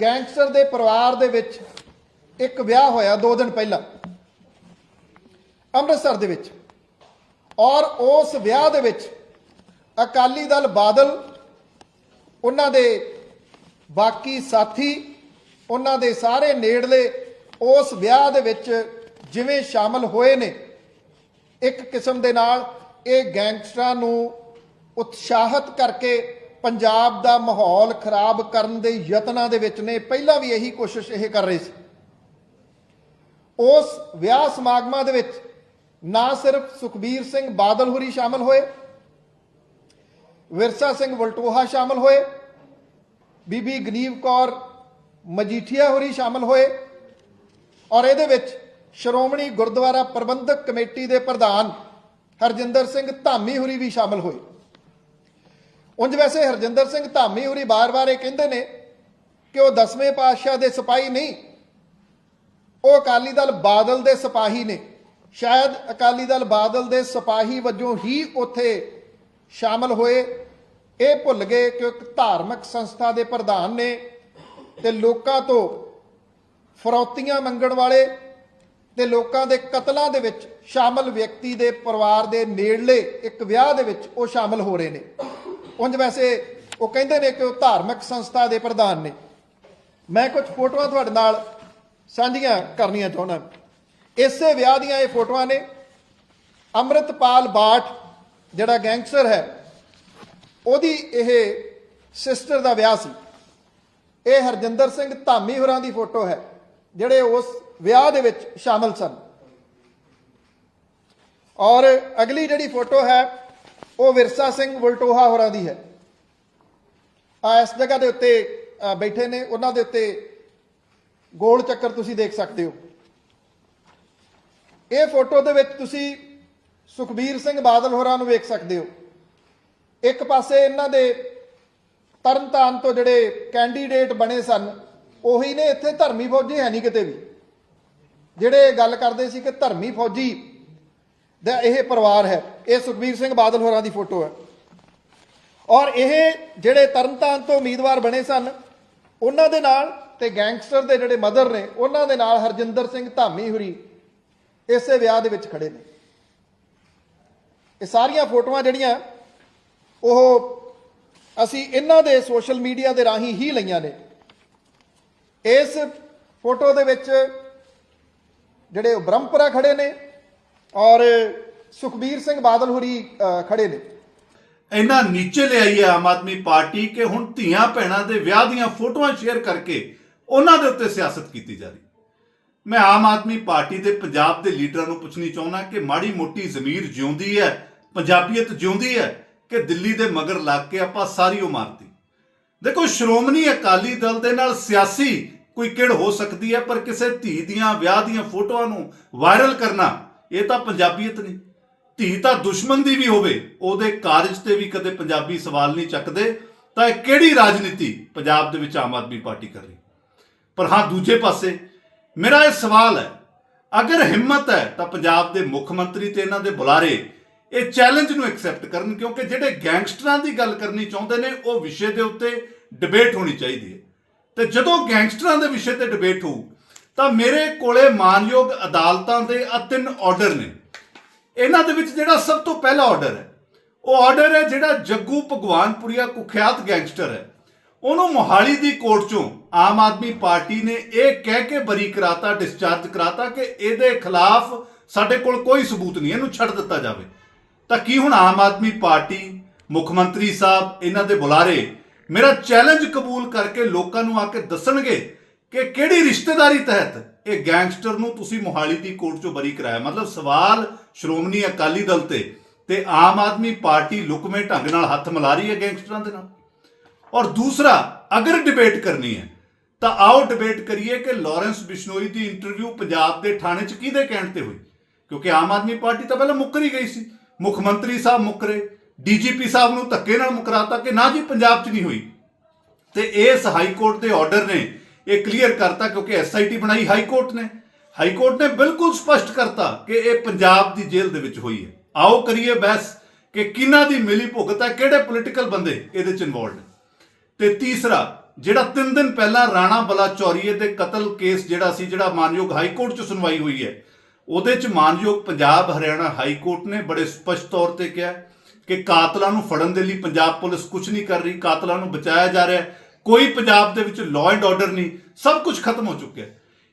Gangster ਦੇ ਪਰਿਵਾਰ ਦੇ ਵਿੱਚ ਇੱਕ ਵਿਆਹ ਹੋਇਆ 2 ਦਿਨ ਪਹਿਲਾਂ। ਅੰਮ੍ਰਿਤਸਰ ਦੇ ਵਿੱਚ। ਔਰ ਉਸ ਵਿਆਹ ਦੇ ਵਿੱਚ ਅਕਾਲੀ ਦਲ ਬਾਦਲ, ਉਹਨਾਂ ਦੇ ਬਾਕੀ ਸਾਥੀ, ਉਹਨਾਂ ਦੇ ਸਾਰੇ ਨੇੜਲੇ ਉਸ ਵਿਆਹ ਦੇ ਵਿੱਚ ਜਿਵੇਂ ਸ਼ਾਮਲ ਹੋਏ ਨੇ, ਇੱਕ ਕਿਸਮ ਦੇ ਨਾਲ ਇਹ ਗੈਂਗਸਟਰਾਂ ਨੂੰ ਉਤਸ਼ਾਹਿਤ ਕਰਕੇ ਪੰਜਾਬ ਦਾ ਮਾਹੌਲ ਖਰਾਬ ਕਰਨ ਦੇ ਯਤਨਾਂ ਦੇ ਵਿੱਚ ਨੇ। ਪਹਿਲਾਂ ਵੀ ਇਹੀ ਕੋਸ਼ਿਸ਼ ਇਹ ਕਰ ਰਹੇ ਸੀ। ਉਸ ਵਿਆਹ ਸਮਾਗਮਾਂ ਦੇ ਵਿੱਚ ਨਾ ਸਿਰਫ ਸੁਖਬੀਰ ਸਿੰਘ ਬਾਦਲ ਹੁਰੀ ਸ਼ਾਮਲ ਹੋਏ, ਵਿਰਸਾ ਸਿੰਘ ਵਲਟੋਹਾ ਸ਼ਾਮਲ ਹੋਏ, ਬੀਬੀ ਗਨੀਵ ਕੌਰ ਮਜੀਠੀਆ ਹੋਰੀ ਸ਼ਾਮਲ ਹੋਏ ਔਰ ਇਹਦੇ ਵਿੱਚ ਸ਼੍ਰੋਮਣੀ ਗੁਰਦੁਆਰਾ ਪ੍ਰਬੰਧਕ ਕਮੇਟੀ ਦੇ ਪ੍ਰਧਾਨ ਹਰਜਿੰਦਰ ਸਿੰਘ ਧਾਮੀ ਹੋਰੀ ਵੀ ਸ਼ਾਮਲ ਹੋਏ। ਉਂਝ ਵੈਸੇ ਹਰਜਿੰਦਰ ਸਿੰਘ ਧਾਮੀ ਉਰੀ ਬਾਰ-ਬਾਰ ਇਹ ਕਹਿੰਦੇ ਨੇ ਕਿ ਉਹ ਦਸਵੇਂ ਪਾਤਸ਼ਾਹ ਦੇ ਸਿਪਾਹੀ ਨਹੀਂ, ਉਹ ਅਕਾਲੀ ਦਲ ਬਾਦਲ ਦੇ ਸਿਪਾਹੀ ਨੇ। ਸ਼ਾਇਦ ਅਕਾਲੀ ਦਲ ਬਾਦਲ ਦੇ ਸਿਪਾਹੀ ਵਜੋਂ ਹੀ ਉੱਥੇ ਸ਼ਾਮਲ ਹੋਏ। ਇਹ ਭੁੱਲ ਗਏ ਕਿ ਇੱਕ ਧਾਰਮਿਕ ਸੰਸਥਾ ਦੇ ਪ੍ਰਧਾਨ ਨੇ ਤੇ ਲੋਕਾਂ ਤੋਂ ਫਰੌਤੀਆਂ ਮੰਗਣ ਵਾਲੇ ਤੇ ਲੋਕਾਂ ਦੇ ਕਤਲਾਂ ਦੇ ਵਿੱਚ ਸ਼ਾਮਲ ਵਿਅਕਤੀ ਦੇ ਪਰਿਵਾਰ ਦੇ ਨੇੜਲੇ ਇੱਕ ਵਿਆਹ ਦੇ ਵਿੱਚ ਉਹ ਸ਼ਾਮਲ ਹੋ ਰਹੇ ਨੇ। ਉਂਝ ਵੈਸੇ ਉਹ ਕਹਿੰਦੇ ਨੇ ਕਿ ਉਹ ਧਾਰਮਿਕ ਸੰਸਥਾ ਦੇ ਪ੍ਰਧਾਨ ਨੇ। ਮੈਂ ਕੁਝ ਫੋਟੋਆਂ ਤੁਹਾਡੇ ਨਾਲ ਸਾਂਝੀਆਂ ਕਰਨੀਆਂ ਚਾਹੁੰਦਾ। ਇਸੇ ਵਿਆਹ ਦੀਆਂ ਇਹ ਫੋਟੋਆਂ ਨੇ। ਅੰਮ੍ਰਿਤਪਾਲ ਬਾਠ, ਜਿਹੜਾ ਗੈਂਗਸਟਰ ਹੈ, ਉਹਦੀ ਇਹ ਸਿਸਟਰ ਦਾ ਵਿਆਹ ਸੀ। ਇਹ ਹਰਜਿੰਦਰ ਸਿੰਘ ਧਾਮੀ ਹੋਰਾਂ ਦੀ ਫੋਟੋ ਹੈ, ਜਿਹੜੇ ਉਸ ਵਿਆਹ ਦੇ ਵਿੱਚ ਸ਼ਾਮਲ ਸਨ। ਔਰ ਅਗਲੀ ਜਿਹੜੀ ਫੋਟੋ ਹੈ ਉਹ ਵਿਰਸਾ ਸਿੰਘ ਵਲਟੋਹਾ ਹੋਰਾਂ ਦੀ ਹੈ। ਆ ਇਸ ਜਗ੍ਹਾ ਦੇ ਉੱਤੇ ਬੈਠੇ ਨੇ। ਉਹਨਾਂ ਦੇ ਉੱਤੇ ਗੋਲ ਚੱਕਰ ਤੁਸੀਂ ਦੇਖ ਸਕਦੇ ਹੋ। ਇਹ ਫੋਟੋ ਦੇ ਵਿੱਚ ਤੁਸੀਂ ਸੁਖਬੀਰ ਸਿੰਘ ਬਾਦਲ ਹੋਰਾਂ ਨੂੰ ਵੇਖ ਸਕਦੇ ਹੋ। ਇੱਕ ਪਾਸੇ ਇਹਨਾਂ ਦੇ ਤਰਨਤਾਰਨ ਤੋਂ ਜਿਹੜੇ ਕੈਂਡੀਡੇਟ ਬਣੇ ਸਨ, ਉਹੀ ਨੇ ਇੱਥੇ ਧਰਮੀ ਫੌਜੀ ਹੈ ਨਹੀਂ ਕਿਤੇ ਵੀ। ਜਿਹੜੇ ਗੱਲ ਕਰਦੇ ਸੀ ਕਿ ਧਰਮੀ ਫੌਜੀ ਦਾ ਇਹ ਪਰਿਵਾਰ ਹੈ। ਇਹ ਸੁਖਬੀਰ ਸਿੰਘ ਬਾਦਲ ਹੋਰਾਂ ਦੀ ਫੋਟੋ ਹੈ। ਔਰ ਇਹ ਜਿਹੜੇ ਤਰਨਤਾਰਨ ਤੋਂ ਉਮੀਦਵਾਰ ਬਣੇ ਸਨ, ਉਹਨਾਂ ਦੇ ਨਾਲ ਤੇ ਗੈਂਗਸਟਰ ਦੇ ਜਿਹੜੇ ਮਦਰ ਨੇ, ਉਹਨਾਂ ਦੇ ਨਾਲ ਹਰਜਿੰਦਰ ਸਿੰਘ ਧਾਮੀ ਹੁਰੀ ਇਸੇ ਵਿਆਹ ਦੇ ਵਿੱਚ ਖੜੇ ਨੇ। ਇਹ ਸਾਰੀਆਂ ਫੋਟੋਆਂ ਜਿਹੜੀਆਂ, ਉਹ ਅਸੀਂ ਇਹਨਾਂ ਦੇ ਸੋਸ਼ਲ ਮੀਡੀਆ ਦੇ ਰਾਹੀਂ ਹੀ ਲਈਆਂ ਨੇ। ਇਸ ਫੋਟੋ ਦੇ ਵਿੱਚ ਜਿਹੜੇ ਉਹ ਬ੍ਰਹਮਪੁਰਾ ਖੜੇ ਨੇ ਔਰ ਸੁਖਬੀਰ ਸਿੰਘ ਬਾਦਲ ਹੋਰੀ ਖੜੇ ਨੇ। ਇੰਨਾ ਨੀਚੇ ਲਿਆਈ ਹੈ ਆਮ ਆਦਮੀ ਪਾਰਟੀ ਕਿ ਹੁਣ ਧੀਆਂ ਭੈਣਾਂ ਦੇ ਵਿਆਹ ਦੀਆਂ ਫੋਟੋਆਂ ਸ਼ੇਅਰ ਕਰਕੇ ਉਹਨਾਂ ਦੇ ਉੱਤੇ ਸਿਆਸਤ ਕੀਤੀ ਜਾ ਰਹੀ। ਮੈਂ ਆਮ ਆਦਮੀ ਪਾਰਟੀ ਦੇ ਪੰਜਾਬ ਦੇ ਲੀਡਰਾਂ ਨੂੰ ਪੁੱਛਣੀ ਚਾਹੁੰਦਾ ਕਿ ਮਾੜੀ ਮੋਟੀ ਜ਼ਮੀਰ ਜਿਉਂਦੀ ਹੈ, ਪੰਜਾਬੀਅਤ ਜਿਉਂਦੀ ਹੈ ਕਿ ਦਿੱਲੀ ਦੇ ਮਗਰ ਲੱਗ ਕੇ ਆਪਾਂ ਸਾਰੀ ਉਹ ਮਾਰਤੀ ਦੇਖੋ, ਸ਼੍ਰੋਮਣੀ ਅਕਾਲੀ ਦਲ ਦੇ ਨਾਲ ਸਿਆਸੀ ਕੋਈ ਕਿੜ ਹੋ ਸਕਦੀ ਹੈ, ਪਰ ਕਿਸੇ ਧੀ ਦੀਆਂ ਵਿਆਹ ਦੀਆਂ ਫੋਟੋਆਂ ਨੂੰ ਵਾਇਰਲ ਕਰਨਾ, ਇਹ ਤਾਂ ਪੰਜਾਬੀਅਤ ਨਹੀਂ। ਧੀ ਤਾਂ ਦੁਸ਼ਮਣ ਦੀ ਵੀ ਹੋਵੇ, ਉਹਦੇ ਕਾਰਜ ਤੇ ਵੀ ਕਦੇ ਪੰਜਾਬੀ ਸਵਾਲ ਨਹੀਂ ਚੱਕਦੇ, ਤਾਂ ਇਹ ਕਿਹੜੀ ਰਾਜਨੀਤੀ ਪੰਜਾਬ ਦੇ ਵਿੱਚ ਆਮ ਆਦਮੀ ਪਾਰਟੀ ਕਰ ਰਹੀ? ਪਰ ਹਾਂ, ਦੂਜੇ ਪਾਸੇ ਮੇਰਾ ਇਹ ਸਵਾਲ ਹੈ, ਅਗਰ ਹਿੰਮਤ ਹੈ ਤਾਂ ਪੰਜਾਬ ਦੇ ਮੁੱਖ ਮੰਤਰੀ ਤੇ ਇਹਨਾਂ ਦੇ ਬੁਲਾਰੇ ਇਹ ਚੈਲੰਜ ਨੂੰ ਐਕਸੈਪਟ ਕਰਨ, ਕਿਉਂਕਿ ਜਿਹੜੇ ਗੈਂਗਸਟਰਾਂ ਦੀ ਗੱਲ ਕਰਨੀ ਚਾਹੁੰਦੇ ਨੇ, ਉਹ ਵਿਸ਼ੇ ਦੇ ਉੱਤੇ ਡਿਬੇਟ ਹੋਣੀ ਚਾਹੀਦੀ ਹੈ। ਤੇ ਜਦੋਂ ਗੈਂਗਸਟਰਾਂ ਦੇ ਵਿਸ਼ੇ ਤੇ ਡਿਬੇਟ ਹੋਊ, ਤਾਂ ਮੇਰੇ ਕੋਲੇ ਮਾਨਯੋਗ ਅਦਾਲਤਾਂ ਦੇ ਆ ਤਿੰਨ ਆਰਡਰ ਨੇ। ਇਹਨਾਂ ਦੇ ਵਿੱਚ ਜਿਹੜਾ ਸਭ ਤੋਂ ਪਹਿਲਾ ਆਰਡਰ ਹੈ, ਉਹ ਆਰਡਰ ਹੈ ਜਿਹੜਾ ਜੱਗੂ ਭਗਵਾਨਪੁਰੀਆ ਕੁਖਿਆਤ ਗੈਂਗਸਟਰ ਹੈ। ਉਹਨੂੰ ਮੋਹਾਲੀ ਦੀ ਕੋਰਟ ਚੋਂ ਆਮ ਆਦਮੀ ਪਾਰਟੀ ਨੇ ਇਹ ਕਹਿ ਕੇ ਬਰੀ ਕਰਾਤਾ ਡਿਸਚਾਰਜ ਕਰਾਤਾ ਕਿ ਇਹਦੇ ਖਿਲਾਫ ਸਾਡੇ ਕੋਲ ਕੋਈ ਸਬੂਤ ਨਹੀਂ, ਇਹਨੂੰ ਛੱਡ ਦਿੱਤਾ ਜਾਵੇ। ਤਾਂ ਕੀ ਹੁਣ ਆਮ ਆਦਮੀ ਪਾਰਟੀ, ਮੁੱਖ ਮੰਤਰੀ ਸਾਹਿਬ, ਇਹਨਾਂ ਦੇ ਬੁਲਾਰੇ ਮੇਰਾ ਚੈਲੰਜ ਕਬੂਲ ਕਰਕੇ ਲੋਕਾਂ ਨੂੰ ਆ ਕੇ ਦੱਸਣਗੇ ਕਿ ਕਿਹੜੀ ਰਿਸ਼ਤੇਦਾਰੀ ਤਹਿਤ ਇਹ ਗੈਂਗਸਟਰ ਨੂੰ ਤੁਸੀਂ ਮੋਹਾਲੀ ਦੀ ਕੋਰਟ ਚੋਂ ਬਰੀ ਕਰਾਇਆ। ਮਤਲਬ ਸਵਾਲ ਸ਼੍ਰੋਮਣੀ ਅਕਾਲੀ ਦਲ ਤੇ ਤੇ ਆਮ ਆਦਮੀ ਪਾਰਟੀ ਲੁਕਵੇਂ ਢੰਗ ਨਾਲ ਹੱਥ ਮਿਲਾ ਰਹੀ ਹੈ ਗੈਂਗਸਟਰਾਂ ਦੇ ਨਾਲ। ਔਰ ਦੂਸਰਾ, ਅਗਰ ਡਿਬੇਟ ਕਰਨੀ ਹੈ, ਤਾਂ ਆਓ ਡਿਬੇਟ ਕਰੀਏ ਕਿ ਲਾਰੈਂਸ ਬਿਸ਼ਨੋਈ ਦੀ ਇੰਟਰਵਿਊ ਪੰਜਾਬ ਦੇ ਥਾਣੇ 'ਚ ਕਿਹਦੇ ਕਹਿਣ ਤੇ ਹੋਈ? ਕਿਉਂਕਿ ਆਮ ਆਦਮੀ ਪਾਰਟੀ ਤਾਂ ਪਹਿਲਾਂ ਮੁੱਕਰ ਹੀ ਗਈ ਸੀ। ਮੁੱਖ ਮੰਤਰੀ ਸਾਹਿਬ ਮੁੱਕਰੇ, ਡੀਜੀਪੀ ਸਾਹਿਬ ਨੂੰ ਧੱਕੇ ਨਾਲ ਮੁਕਰਾਤਾ ਕਿ ਨਾ ਜੀ, ਪੰਜਾਬ 'ਚ ਨਹੀਂ ਹੋਈ। ਤੇ ਇਸ ਹਾਈ ਕੋਰਟ ਦੇ ਆਰਡਰ ਨੇ ਇਹ ਕਲੀਅਰ ਕਰਤਾ ਕਿਉਂਕਿ ਐਸਆਈਟੀ ਬਣਾਈ ਹਾਈ ਕੋਰਟ ਨੇ। ਹਾਈ ਕੋਰਟ ਨੇ ਬਿਲਕੁਲ ਸਪਸ਼ਟ ਕਰਤਾ ਕਿ ਇਹ ਪੰਜਾਬ ਦੀ ਜੇਲ੍ਹ ਦੇ ਵਿੱਚ ਹੋਈ ਹੈ। ਆਓ ਕਰੀਏ ਬਹਿਸ ਕਿ ਕਿਹਨਾਂ ਦੀ ਮਿਲੀ ਭੁਗਤ ਹੈ, ਕਿਹੜੇ ਪੋਲੀਟੀਕਲ ਬੰਦੇ ਇਹਦੇ ਚ ਇਨਵੋਲਡ ਨੇ। ਤੇ ਤੀਸਰਾ, ਜਿਹੜਾ 3 ਦਿਨ ਪਹਿਲਾਂ ਰਾਣਾ ਬਲਾਚੌਰੀਏ ਦੇ ਕਤਲ ਕੇਸ ਜਿਹੜਾ ਸੀ, ਜਿਹੜਾ ਮਾਨਯੋਗ ਹਾਈ ਕੋਰਟ 'ਚ ਸੁਣਵਾਈ ਹੋਈ ਹੈ, ਉਹਦੇ 'ਚ ਮਾਨਯੋਗ ਪੰਜਾਬ ਹਰਿਆਣਾ ਹਾਈ ਕੋਰਟ ਨੇ ਬੜੇ ਸਪਸ਼ਟ ਤੌਰ ਤੇ ਕਿਹਾ ਕਿ ਕਾਤਲਾਂ ਨੂੰ ਫੜਨ ਦੇ ਲਈ ਪੰਜਾਬ ਪੁਲਿਸ ਕੁਝ ਨਹੀਂ ਕਰ ਰਹੀ, ਕਾਤਲਾਂ ਨੂੰ ਬਚਾਇਆ ਜਾ ਰਿਹਾ ਹੈ। ਕੋਈ ਪੰਜਾਬ ਦੇ ਵਿੱਚ ਲਾਅ ਐਂਡ ਆਰਡਰ ਨਹੀਂ, ਸਭ ਕੁਝ ਖਤਮ ਹੋ ਚੁੱਕਿਆ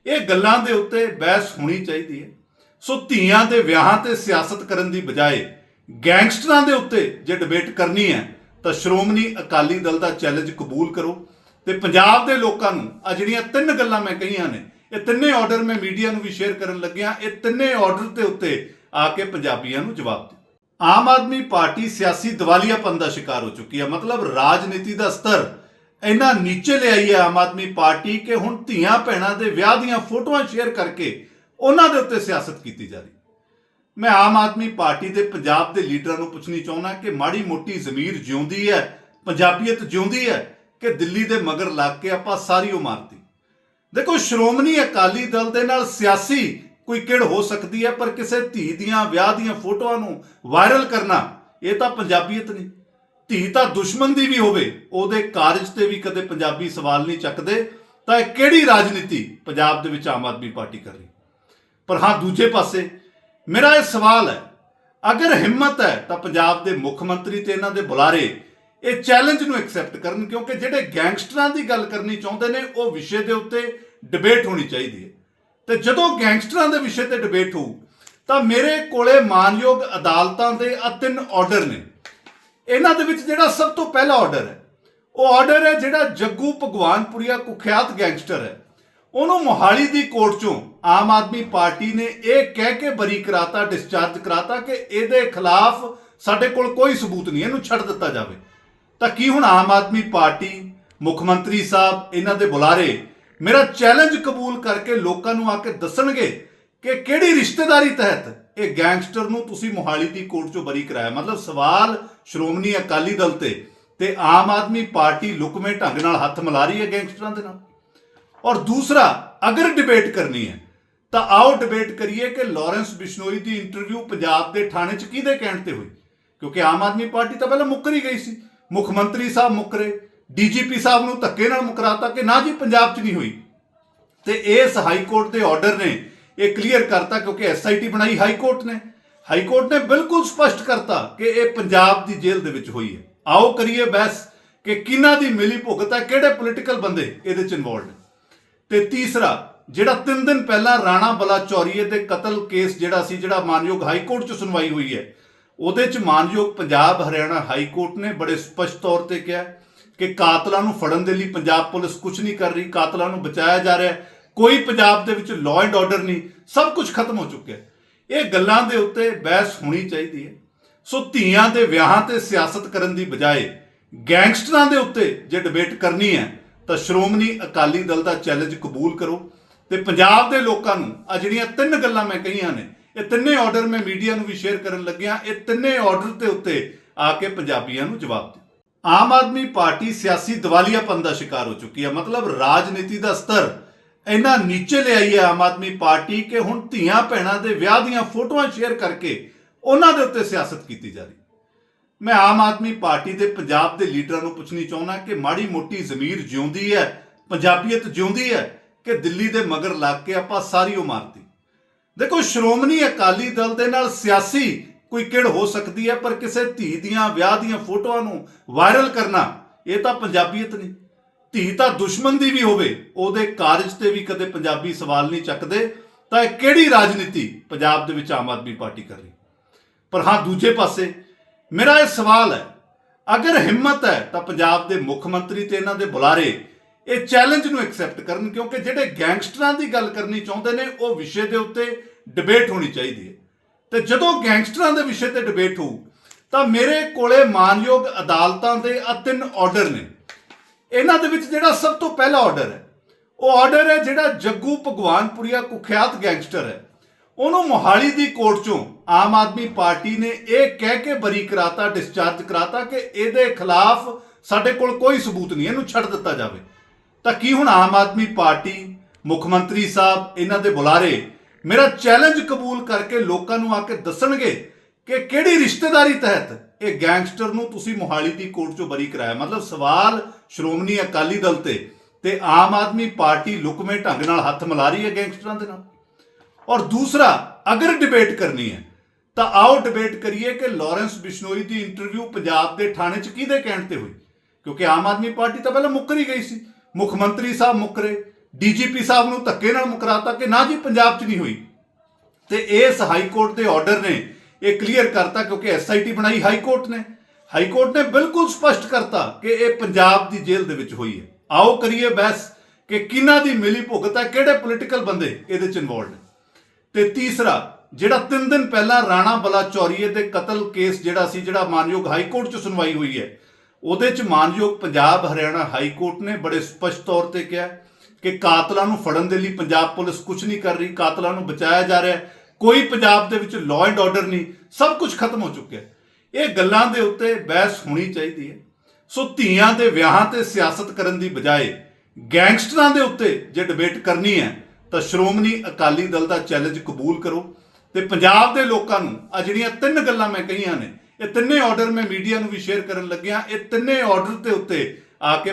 ਇਹ ਗੱਲਾਂ ਦੇ ਉੱਤੇ ਬਹਿਸ ਹੋਣੀ ਚਾਹੀਦੀ ਹੈ। ਸੋ ਧੀਆਂ ਦੇ ਵਿਆਹਾਂ ਤੇ ਸਿਆਸਤ ਕਰਨ ਦੀ ਬਜਾਏ ਗੈਂਗਸਟਰਾਂ ਦੇ ਉੱਤੇ ਜੇ ਡਿਬੇਟ ਕਰਨੀ ਹੈ, ਤਾਂ ਸ਼੍ਰੋਮਣੀ ਅਕਾਲੀ ਦਲ ਦਾ ਚੈਲੰਜ ਕਬੂਲ ਕਰੋ। ਤੇ ਪੰਜਾਬ ਦੇ ਲੋਕਾਂ ਨੂੰ ਆ ਜਿਹੜੀਆਂ ਤਿੰਨ ਗੱਲਾਂ ਮੈਂ ਕਹੀਆਂ ਨੇ, ਇਹ ਤਿੰਨੇ ਆਰਡਰ ਮੈਂ ਮੀਡੀਆ ਨੂੰ ਵੀ ਸ਼ੇਅਰ ਕਰਨ ਲੱਗਿਆ, ਇਹ ਤਿੰਨੇ ਆਰਡਰ ਦੇ ਉੱਤੇ ਆ ਕੇ ਪੰਜਾਬੀਆਂ ਨੂੰ ਜਵਾਬ ਦਿਓ। ਆਮ ਆਦਮੀ ਪਾਰਟੀ ਸਿਆਸੀ ਦਿਵਾਲੀਆਪਨ ਦਾ ਸ਼ਿਕਾਰ ਹੋ ਚੁੱਕੀ ਹੈ। ਮਤਲਬ ਰਾਜਨੀਤੀ ਦਾ ਸਤਰ ਇੰਨਾ ਨੀਚੇ ਲਿਆਈ ਹੈ ਆਮ ਆਦਮੀ ਪਾਰਟੀ ਕਿ ਹੁਣ ਧੀਆਂ ਭੈਣਾਂ ਦੇ ਵਿਆਹ ਦੀਆਂ ਫੋਟੋਆਂ ਸ਼ੇਅਰ ਕਰਕੇ ਉਹਨਾਂ ਦੇ ਉੱਤੇ ਸਿਆਸਤ ਕੀਤੀ ਜਾ ਰਹੀ। ਮੈਂ ਆਮ ਆਦਮੀ ਪਾਰਟੀ ਦੇ ਪੰਜਾਬ ਦੇ ਲੀਡਰਾਂ ਨੂੰ ਪੁੱਛਣੀ ਚਾਹੁੰਦਾ ਕਿ ਮਾੜੀ ਮੋਟੀ ਜ਼ਮੀਰ ਜਿਉਂਦੀ ਹੈ, ਪੰਜਾਬੀਅਤ ਜਿਉਂਦੀ ਹੈ ਕਿ ਦਿੱਲੀ ਦੇ ਮਗਰ ਲੱਗ ਕੇ ਆਪਾਂ ਸਾਰੀ ਉਹ ਮਾਰਤੀ ਦੇਖੋ, ਸ਼੍ਰੋਮਣੀ ਅਕਾਲੀ ਦਲ ਦੇ ਨਾਲ ਸਿਆਸੀ ਕੋਈ ਕਿੜ ਹੋ ਸਕਦੀ ਹੈ, ਪਰ ਕਿਸੇ ਧੀ ਦੀਆਂ ਵਿਆਹ ਦੀਆਂ ਫੋਟੋਆਂ ਨੂੰ ਵਾਇਰਲ ਕਰਨਾ, ਇਹ ਤਾਂ ਪੰਜਾਬੀਅਤ ਨਹੀਂ। ਧੀ ਤਾਂ ਦੁਸ਼ਮਣ ਦੀ ਵੀ ਹੋਵੇ, ਉਹਦੇ ਕਾਰਜ ਤੇ ਵੀ ਕਦੇ ਪੰਜਾਬੀ ਸਵਾਲ ਨਹੀਂ ਚੱਕਦੇ, ਤਾਂ ਇਹ ਕਿਹੜੀ ਰਾਜਨੀਤੀ ਪੰਜਾਬ ਦੇ ਵਿੱਚ ਆਮ ਆਦਮੀ ਪਾਰਟੀ ਕਰ ਰਹੀ? ਪਰ ਹਾਂ, ਦੂਜੇ ਪਾਸੇ ਮੇਰਾ ਇਹ ਸਵਾਲ ਹੈ, ਅਗਰ ਹਿੰਮਤ ਹੈ ਤਾਂ ਪੰਜਾਬ ਦੇ ਮੁੱਖ ਮੰਤਰੀ ਤੇ ਇਹਨਾਂ ਦੇ ਬੁਲਾਰੇ ਇਹ ਚੈਲੰਜ ਨੂੰ ਐਕਸੈਪਟ ਕਰਨ, ਕਿਉਂਕਿ ਜਿਹੜੇ ਗੈਂਗਸਟਰਾਂ ਦੀ ਗੱਲ ਕਰਨੀ ਚਾਹੁੰਦੇ ਨੇ, ਉਹ ਵਿਸ਼ੇ ਦੇ ਉੱਤੇ ਡਿਬੇਟ ਹੋਣੀ ਚਾਹੀਦੀ ਹੈ। ਤੇ ਜਦੋਂ ਗੈਂਗਸਟਰਾਂ ਦੇ ਵਿਸ਼ੇ ਤੇ ਡਿਬੇਟ ਹੋਊ, ਤਾਂ ਮੇਰੇ ਕੋਲੇ ਮਾਨਯੋਗ ਅਦਾਲਤਾਂ ਦੇ ਆ ਤਿੰਨ ਆਰਡਰ ਨੇ। ਇਹਨਾਂ ਦੇ ਵਿੱਚ ਜਿਹੜਾ ਸਭ ਤੋਂ ਪਹਿਲਾ ਆਰਡਰ ਹੈ, ਉਹ ਆਰਡਰ ਹੈ ਜਿਹੜਾ ਜੱਗੂ ਭਗਵਾਨਪੁਰੀਆ ਕੁਖਿਆਤ ਗੈਂਗਸਟਰ ਹੈ। ਉਹਨੂੰ ਮੋਹਾਲੀ ਦੀ ਕੋਰਟ ਚੋਂ ਆਮ ਆਦਮੀ ਪਾਰਟੀ ਨੇ ਇਹ ਕਹਿ ਕੇ ਬਰੀ ਕਰਾਤਾ ਡਿਸਚਾਰਜ ਕਰਾਤਾ ਕਿ ਇਹਦੇ ਖਿਲਾਫ ਸਾਡੇ ਕੋਲ ਕੋਈ ਸਬੂਤ ਨਹੀਂ, ਇਹਨੂੰ ਛੱਡ ਦਿੱਤਾ ਜਾਵੇ। ਤਾਂ ਕੀ ਹੁਣ ਆਮ ਆਦਮੀ ਪਾਰਟੀ, ਮੁੱਖ ਮੰਤਰੀ ਸਾਹਿਬ, ਇਹਨਾਂ ਦੇ ਬੁਲਾਰੇ ਮੇਰਾ ਚੈਲੰਜ ਕਬੂਲ ਕਰਕੇ ਲੋਕਾਂ ਨੂੰ ਆ ਕੇ ਦੱਸਣਗੇ ਕਿ ਕਿਹੜੀ ਰਿਸ਼ਤੇਦਾਰੀ ਤਹਿਤ ਇਹ ਗੈਂਗਸਟਰ ਨੂੰ ਤੁਸੀਂ ਮੋਹਾਲੀ ਦੀ ਕੋਰਟ ਚੋਂ ਬਰੀ ਕਰਾਇਆ? ਮਤਲਬ ਸਵਾਲ ਸ਼੍ਰੋਮਣੀ ਅਕਾਲੀ ਦਲ ਤੇ ਤੇ ਆਮ ਆਦਮੀ ਪਾਰਟੀ ਲੁਕਵੇਂ ਢੰਗ ਨਾਲ ਹੱਥ ਮਿਲਾ ਰਹੀ ਹੈ ਗੈਂਗਸਟਰਾਂ ਦੇ ਨਾਲ। ਔਰ ਦੂਸਰਾ, ਅਗਰ ਡਿਬੇਟ ਕਰਨੀ ਹੈ, ਤਾਂ ਆਓ ਡਿਬੇਟ ਕਰੀਏ ਕਿ ਲਾਰੈਂਸ ਬਿਸ਼ਨੋਈ ਦੀ ਇੰਟਰਵਿਊ ਪੰਜਾਬ ਦੇ ਥਾਣੇ 'ਚ ਕਿਹਦੇ ਕਹਿਣ ਤੇ ਹੋਈ? ਕਿਉਂਕਿ ਆਮ ਆਦਮੀ ਪਾਰਟੀ ਤਾਂ ਪਹਿਲਾਂ ਮੁੱਕਰ ਹੀ ਗਈ ਸੀ। ਮੁੱਖ ਮੰਤਰੀ ਸਾਹਿਬ ਮੁੱਕਰੇ ਡੀਜੀਪੀ ਸਾਹਿਬ ਨੂੰ ਧੱਕੇ ਨਾਲ ਮੁਕਰਾਤਾ ਕਿ ਨਾ ਜੀ ਪੰਜਾਬ 'ਚ ਨਹੀਂ ਹੋਈ। ਤੇ ਇਸ ਹਾਈ ਕੋਰਟ ਦੇ ਆਰਡਰ ਨੇ ਇਹ ਕਲੀਅਰ ਕਰਤਾ ਕਿਉਂਕਿ ਐਸਆਈਟੀ ਬਣਾਈ ਹਾਈ ਕੋਰਟ ਨੇ। ਹਾਈ ਕੋਰਟ ਨੇ ਬਿਲਕੁਲ ਸਪਸ਼ਟ ਕਰਤਾ ਕਿ ਇਹ ਪੰਜਾਬ ਦੀ ਜੇਲ੍ਹ ਦੇ ਵਿੱਚ ਹੋਈ ਹੈ। ਆਓ ਕਰੀਏ ਬਹਿਸ ਕਿ ਕਿਹਨਾਂ ਦੀ ਮਿਲੀ ਭੁਗਤ ਹੈ, ਕਿਹੜੇ ਪੋਲੀਟੀਕਲ ਬੰਦੇ ਇਹਦੇ ਚ ਇਨਵੋਲਡ ਨੇ। ਤੇ ਤੀਸਰਾ, ਜਿਹੜਾ 3 ਦਿਨ ਪਹਿਲਾਂ ਰਾਣਾ ਬਲਾਚੌਰੀਏ ਦੇ ਕਤਲ ਕੇਸ ਜਿਹੜਾ ਸੀ, ਜਿਹੜਾ ਮਾਨਯੋਗ ਹਾਈ ਕੋਰਟ 'ਚ ਸੁਣਵਾਈ ਹੋਈ ਹੈ, ਉਹਦੇ 'ਚ ਮਾਨਯੋਗ ਪੰਜਾਬ ਹਰਿਆਣਾ ਹਾਈ ਕੋਰਟ ਨੇ ਬੜੇ ਸਪਸ਼ਟ ਤੌਰ ਤੇ ਕਿਹਾ ਕਿ ਕਾਤਲਾਂ ਨੂੰ ਫੜਨ ਦੇ ਲਈ ਪੰਜਾਬ ਪੁਲਿਸ ਕੁਝ ਨਹੀਂ ਕਰ ਰਹੀ, ਕਾਤਲਾਂ ਨੂੰ ਬਚਾਇਆ ਜਾ ਰਿਹਾ ਹੈ। ਕੋਈ ਪੰਜਾਬ ਦੇ ਵਿੱਚ ਲਾਅ ਐਂਡ ਆਰਡਰ ਨਹੀਂ, ਸਭ ਕੁਝ ਖਤਮ ਹੋ ਚੁੱਕਿਆ ਇਹ ਗੱਲਾਂ ਦੇ ਉੱਤੇ ਬਹਿਸ ਹੋਣੀ ਚਾਹੀਦੀ ਹੈ। ਸੋ ਧੀਆਂ ਦੇ ਵਿਆਹਾਂ ਤੇ ਸਿਆਸਤ ਕਰਨ ਦੀ ਬਜਾਏ ਗੈਂਗਸਟਰਾਂ ਦੇ ਉੱਤੇ ਜੇ ਡਿਬੇਟ ਕਰਨੀ ਹੈ, ਤਾਂ ਸ਼੍ਰੋਮਣੀ ਅਕਾਲੀ ਦਲ ਦਾ ਚੈਲੰਜ ਕਬੂਲ ਕਰੋ। ਤੇ ਪੰਜਾਬ ਦੇ ਲੋਕਾਂ ਨੂੰ ਆ ਜਿਹੜੀਆਂ ਤਿੰਨ ਗੱਲਾਂ ਮੈਂ ਕਹੀਆਂ ਨੇ, ਇਹ ਤਿੰਨੇ ਆਰਡਰ ਮੈਂ ਮੀਡੀਆ ਨੂੰ ਵੀ ਸ਼ੇਅਰ ਕਰਨ ਲੱਗਿਆ, ਇਹ ਤਿੰਨੇ ਆਰਡਰ ਦੇ ਉੱਤੇ ਆ ਕੇ ਪੰਜਾਬੀਆਂ ਨੂੰ ਜਵਾਬ ਦਿਓ। ਆਮ ਆਦਮੀ ਪਾਰਟੀ ਸਿਆਸੀ ਦਿਵਾਲੀਆਪਨ ਦਾ ਸ਼ਿਕਾਰ ਹੋ ਚੁੱਕੀ ਹੈ। ਮਤਲਬ ਰਾਜਨੀਤੀ ਦਾ ਸਤਰ ਇੰਨਾ ਨੀਚੇ ਲਿਆਈ ਹੈ ਆਮ ਆਦਮੀ ਪਾਰਟੀ ਕਿ ਹੁਣ ਧੀਆਂ ਭੈਣਾਂ ਦੇ ਵਿਆਹ ਦੀਆਂ ਫੋਟੋਆਂ ਸ਼ੇਅਰ ਕਰਕੇ ਉਹਨਾਂ ਦੇ ਉੱਤੇ ਸਿਆਸਤ ਕੀਤੀ ਜਾ ਰਹੀ। ਮੈਂ ਆਮ ਆਦਮੀ ਪਾਰਟੀ ਦੇ ਪੰਜਾਬ ਦੇ ਲੀਡਰਾਂ ਨੂੰ ਪੁੱਛਣੀ ਚਾਹੁੰਦਾ ਕਿ ਮਾੜੀ ਮੋਟੀ ਜ਼ਮੀਰ ਜਿਉਂਦੀ ਹੈ, ਪੰਜਾਬੀਅਤ ਜਿਉਂਦੀ ਹੈ ਕਿ ਦਿੱਲੀ ਦੇ ਮਗਰ ਲੱਗ ਕੇ ਆਪਾਂ ਸਾਰੀ ਉਹ ਮਾਰਤੀ ਦੇਖੋ, ਸ਼੍ਰੋਮਣੀ ਅਕਾਲੀ ਦਲ ਦੇ ਨਾਲ ਸਿਆਸੀ ਕੋਈ ਕਿੜ ਹੋ ਸਕਦੀ ਹੈ, ਪਰ ਕਿਸੇ ਧੀ ਦੀਆਂ, ਵਿਆਹ ਦੀਆਂ ਫੋਟੋਆਂ ਨੂੰ ਵਾਇਰਲ ਕਰਨਾ ਇਹ ਤਾਂ ਪੰਜਾਬੀਅਤ ਨਹੀਂ। ਧੀ ਤਾਂ ਦੁਸ਼ਮਣ ਦੀ ਵੀ ਹੋਵੇ, ਉਹਦੇ ਕਾਰਜ ਤੇ ਵੀ ਕਦੇ ਪੰਜਾਬੀ ਸਵਾਲ ਨਹੀਂ ਚੱਕਦੇ, ਤਾਂ ਇਹ ਕਿਹੜੀ ਰਾਜਨੀਤੀ ਪੰਜਾਬ ਦੇ ਵਿੱਚ ਆਮ ਆਦਮੀ ਪਾਰਟੀ ਕਰ ਰਹੀ? ਪਰ ਹਾਂ, ਦੂਜੇ ਪਾਸੇ ਮੇਰਾ ਇਹ ਸਵਾਲ ਹੈ, ਅਗਰ ਹਿੰਮਤ ਹੈ, ਤਾਂ ਪੰਜਾਬ ਦੇ ਮੁੱਖ ਮੰਤਰੀ ਤੇ ਇਹਨਾਂ ਦੇ ਬੁਲਾਰੇ ਇਹ ਚੈਲੰਜ ਨੂੰ ਐਕਸੈਪਟ ਕਰਨ, ਕਿਉਂਕਿ ਜਿਹੜੇ ਗੈਂਗਸਟਰਾਂ ਦੀ ਗੱਲ ਕਰਨੀ ਚਾਹੁੰਦੇ ਨੇ, ਉਹ ਵਿਸ਼ੇ ਦੇ ਉੱਤੇ ਡਿਬੇਟ ਹੋਣੀ ਚਾਹੀਦੀ ਹੈ। ਤੇ ਜਦੋਂ ਗੈਂਗਸਟਰਾਂ ਦੇ ਵਿਸ਼ੇ ਤੇ ਡਿਬੇਟ ਹੋਊ, ਤਾਂ ਮੇਰੇ ਕੋਲੇ ਮਾਨਯੋਗ ਅਦਾਲਤਾਂ ਦੇ ਆ ਤਿੰਨ ਆਰਡਰ ਨੇ। ਇਹਨਾਂ ਦੇ ਵਿੱਚ ਜਿਹੜਾ ਸਭ ਤੋਂ ਪਹਿਲਾ ਆਰਡਰ ਹੈ, ਉਹ ਆਰਡਰ ਹੈ ਜਿਹੜਾ ਜੱਗੂ ਭਗਵਾਨਪੁਰੀਆ ਕੁਖਿਆਤ ਗੈਂਗਸਟਰ ਹੈ। ਉਹਨੂੰ ਮੋਹਾਲੀ ਦੀ ਕੋਰਟ ਚੋਂ ਆਮ ਆਦਮੀ ਪਾਰਟੀ ਨੇ ਇਹ ਕਹਿ ਕੇ ਬਰੀ ਕਰਾਤਾ ਡਿਸਚਾਰਜ ਕਰਾਤਾ ਕਿ ਇਹਦੇ ਖਿਲਾਫ ਸਾਡੇ ਕੋਲ ਕੋਈ ਸਬੂਤ ਨਹੀਂ, ਇਹਨੂੰ ਛੱਡ ਦਿੱਤਾ ਜਾਵੇ। ਤਾਂ ਕੀ ਹੁਣ ਆਮ ਆਦਮੀ ਪਾਰਟੀ, ਮੁੱਖ ਮੰਤਰੀ ਸਾਹਿਬ, ਇਹਨਾਂ ਦੇ ਬੁਲਾਰੇ ਮੇਰਾ ਚੈਲੰਜ ਕਬੂਲ ਕਰਕੇ ਲੋਕਾਂ ਨੂੰ ਆ ਕੇ ਦੱਸਣਗੇ ਕਿ ਕਿਹੜੀ ਰਿਸ਼ਤੇਦਾਰੀ ਤਹਿਤ ਇਹ ਗੈਂਗਸਟਰ ਨੂੰ ਤੁਸੀਂ ਮੋਹਾਲੀ ਦੀ ਕੋਰਟ 'ਚੋਂ ਬਰੀ ਕਰਾਇਆ? ਮਤਲਬ ਸਵਾਲ ਸ਼੍ਰੋਮਣੀ ਅਕਾਲੀ ਦਲ ਤੇ ਤੇ ਆਮ ਆਦਮੀ ਪਾਰਟੀ ਲੁਕਵੇਂ ਢੰਗ ਨਾਲ ਹੱਥ ਮਿਲਾ ਰਹੀ ਹੈ ਗੈਂਗਸਟਰਾਂ ਦੇ ਨਾਲ। ਔਰ ਦੂਸਰਾ, ਅਗਰ ਡਿਬੇਟ ਕਰਨੀ ਹੈ, ਤਾਂ ਆਓ ਡਿਬੇਟ ਕਰੀਏ ਕਿ ਲਾਰੈਂਸ ਬਿਸ਼ਨੋਈ ਦੀ ਇੰਟਰਵਿਊ ਪੰਜਾਬ ਦੇ ਥਾਣੇ 'ਚ ਕਿਹਦੇ ਕਹਿਣ ਤੇ ਹੋਈ? ਕਿਉਂਕਿ ਆਮ ਆਦਮੀ ਪਾਰਟੀ ਤਾਂ ਪਹਿਲਾਂ ਮੁੱਕਰ ਹੀ ਗਈ ਸੀ। ਮੁੱਖ ਮੰਤਰੀ ਸਾਹਿਬ ਮੁੱਕਰੇ, ਡੀਜੀਪੀ ਸਾਹਿਬ ਨੂੰ ਧੱਕੇ ਨਾਲ ਮੁਕਰਾਤਾ ਕਿ ਨਾ ਜੀ, ਪੰਜਾਬ 'ਚ ਨਹੀਂ ਹੋਈ। ਤੇ ਇਸ ਹਾਈ ਕੋਰਟ ਦੇ ਆਰਡਰ ਨੇ ਇਹ ਕਲੀਅਰ ਕਰਤਾ ਕਿਉਂਕਿ ਐਸਆਈਟੀ ਬਣਾਈ ਹਾਈ ਕੋਰਟ ਨੇ। ਹਾਈ ਕੋਰਟ ਨੇ ਬਿਲਕੁਲ ਸਪਸ਼ਟ ਕਰਤਾ ਕਿ ਇਹ ਪੰਜਾਬ ਦੀ ਜੇਲ੍ਹ ਦੇ ਵਿੱਚ ਹੋਈ ਹੈ। ਆਓ ਕਰੀਏ ਬਹਿਸ ਕਿ ਕਿਹਨਾਂ ਦੀ ਮਿਲੀ ਭੁਗਤ ਹੈ, ਕਿਹੜੇ ਪੋਲੀਟੀਕਲ ਬੰਦੇ ਇਹਦੇ ਚ ਇਨਵੋਲਡ ਨੇ। ਤੇ ਤੀਸਰਾ, ਜਿਹੜਾ 3 ਦਿਨ ਪਹਿਲਾਂ ਰਾਣਾ ਬਲਾਚੌਰੀਏ ਦੇ ਕਤਲ ਕੇਸ ਜਿਹੜਾ ਸੀ, ਜਿਹੜਾ ਮਾਨਯੋਗ ਹਾਈ ਕੋਰਟ 'ਚ ਸੁਣਵਾਈ ਹੋਈ ਹੈ, ਉਹਦੇ 'ਚ ਮਾਨਯੋਗ ਪੰਜਾਬ ਹਰਿਆਣਾ ਹਾਈ ਕੋਰਟ ਨੇ ਬੜੇ ਸਪਸ਼ਟ ਤੌਰ ਤੇ ਕਿਹਾ ਕਿ ਕਾਤਲਾਂ ਨੂੰ ਫੜਨ ਦੇ ਲਈ ਪੰਜਾਬ ਪੁਲਿਸ ਕੁਝ ਨਹੀਂ ਕਰ ਰਹੀ, ਕਾਤਲਾਂ ਨੂੰ ਬਚਾਇਆ ਜਾ ਰਿਹਾ ਹੈ। ਕੋਈ ਪੰਜਾਬ ਦੇ ਵਿੱਚ ਲਾਅ ਐਂਡ ਆਰਡਰ ਨਹੀਂ, ਸਭ ਕੁਝ ਖਤਮ ਹੋ ਚੁੱਕਿਆ ਇਹ ਗੱਲਾਂ ਦੇ ਉੱਤੇ ਬਹਿਸ ਹੋਣੀ ਚਾਹੀਦੀ ਹੈ। ਸੋ ਧੀਆਂ ਦੇ ਵਿਆਹਾਂ ਤੇ ਸਿਆਸਤ ਕਰਨ ਦੀ ਬਜਾਏ ਗੈਂਗਸਟਰਾਂ ਦੇ ਉੱਤੇ ਜੇ ਡਿਬੇਟ ਕਰਨੀ ਹੈ, ਤਾਂ ਸ਼੍ਰੋਮਣੀ ਅਕਾਲੀ ਦਲ ਦਾ ਚੈਲੰਜ ਕਬੂਲ ਕਰੋ। ਤੇ ਪੰਜਾਬ ਦੇ ਲੋਕਾਂ ਨੂੰ ਆ ਜਿਹੜੀਆਂ ਤਿੰਨ ਗੱਲਾਂ ਮੈਂ ਕਹੀਆਂ ਨੇ, ਇਹ ਤਿੰਨੇ ਆਰਡਰ ਮੈਂ ਮੀਡੀਆ ਨੂੰ ਵੀ ਸ਼ੇਅਰ ਕਰਨ ਲੱਗਿਆ, ਇਹ ਤਿੰਨੇ ਆਰਡਰ ਦੇ ਉੱਤੇ ਆ ਕੇ